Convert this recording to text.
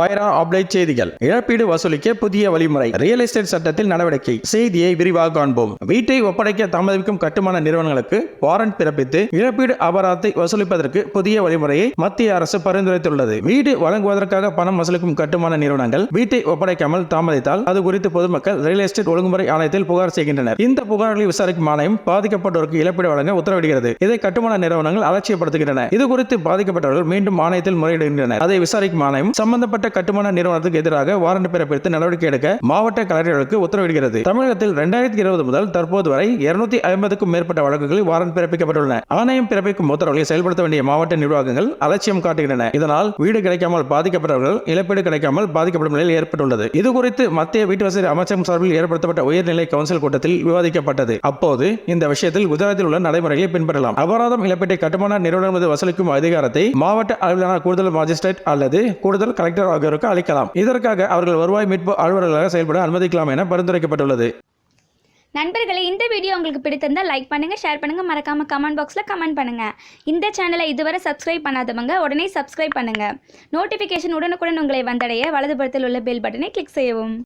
வைரா update செய்திகள். இழப்பீடு வசூலிக்க புதிய வழிமுறை. ரியல் எஸ்டேட் சட்டத்தில் நடவடிக்கை. செய்தியை விரிவாக காண்போம். வீட்டை ஒப்படைக்க தாமதிக்கும் கட்டுமான நிறுவனங்களுக்கு வாரண்ட் பிறப்பித்து இழப்பீடு அபராதத்தை வசூலிப்பதற்கு புதிய வழிமுறையை மத்திய அரசு பரிந்துரைத்துள்ளது. வீடு வழங்குவதற்காக பணம் வசூலிக்கும் கட்டுமான நிறுவனங்கள் வீட்டை ஒப்படைக்காமல் தாமதித்தால் அது குறித்து பொதுமக்கள் ரியல் எஸ்டேட் ஒழுங்குமுறை ஆணையத்தில் புகார் செய்கின்றனர். இந்த புகார்களை விசாரிக்கும் ஆணையம் பாதிக்கப்பட்டோருக்கு இழப்பீடு வழங்க உத்தரவிடுகிறது. இதை கட்டுமான நிறுவனங்கள் அலட்சியப்படுத்துகின்றன. இது குறித்து பாதிக்கப்பட்டவர்கள் மீண்டும் ஆணையத்தில் முறையிடுகின்றனர். அதை விசாரிக்கும் ஆணையம் சம்பந்தப்பட்ட கட்டுமான நிறுவனத்துக்கு எதிராக வாரண்ட் பிறப்பித்து நடவடிக்கை எடுக்க மாவட்ட கலெக்டர்களுக்கு உத்தரவிடுகிறது. தமிழகத்தில் இரண்டாயிரத்தி இருபது முதல் தற்போது வரை இருநூத்தி ஐம்பதுக்கும் மேற்பட்ட வழக்குகளில் வாரண்ட் பிறப்பிக்கப்பட்டுள்ளன. ஆணையம் பிறப்பிக்கும் உத்தரவுகளை செயல்படுத்த வேண்டிய மாவட்ட நிர்வாகங்கள் அலட்சியம் காட்டுகின்றன. இதனால் வீடு கிடைக்காமல் பாதிக்கப்பட்டவர்கள் இழப்பீடு கிடைக்காமல் பாதிக்கப்படும் நிலையில் ஏற்பட்டுள்ளது. இது குறித்து மத்திய வீட்டு வசதி அமைச்சகம் சார்பில் ஏற்படுத்தப்பட்ட உயர்நிலை கவுன்சில் கூட்டத்தில் விவாதிக்கப்பட்டது. அப்போது இந்த விஷயத்தில் குஜராத்தில் உள்ள நடைமுறைகளை பின்பற்றலாம். அபராதம் இழப்பீட்டை கட்டுமான நிறுவனம் வசூலிக்கும் அதிகாரத்தை மாவட்ட அளவிலான கூடுதல் மாஜிஸ்ட்ரேட் அல்லது கூடுதல் கலெக்டர் ஆகியோருக்கு அளிக்கலாம் இதற்காக அவர்கள் வருவாய் மீட்பு அலுவலர்களாக செயல்பட அனுமதிக்கலாம் என பரிந்துரைக்கப்பட்டுள்ளது. நண்பர்களே இந்த வீடியோ உங்களுக்கு பிடித்திருந்தால் லைக் பண்ணுங்கள் ஷேர் பண்ணுங்கள் மறக்காமல் கமெண்ட் பாக்ஸில் கமெண்ட் பண்ணுங்கள் இந்த சேனலை இதுவரை சப்ஸ்கிரைப் பண்ணாதவங்க உடனே சப்ஸ்கிரைப் பண்ணுங்கள் நோட்டிஃபிகேஷன் உடனுக்குடன் உங்களை வந்தடைய வலதுபுறத்தில் உள்ள பெல் பட்டனை கிளிக் செய்யவும்.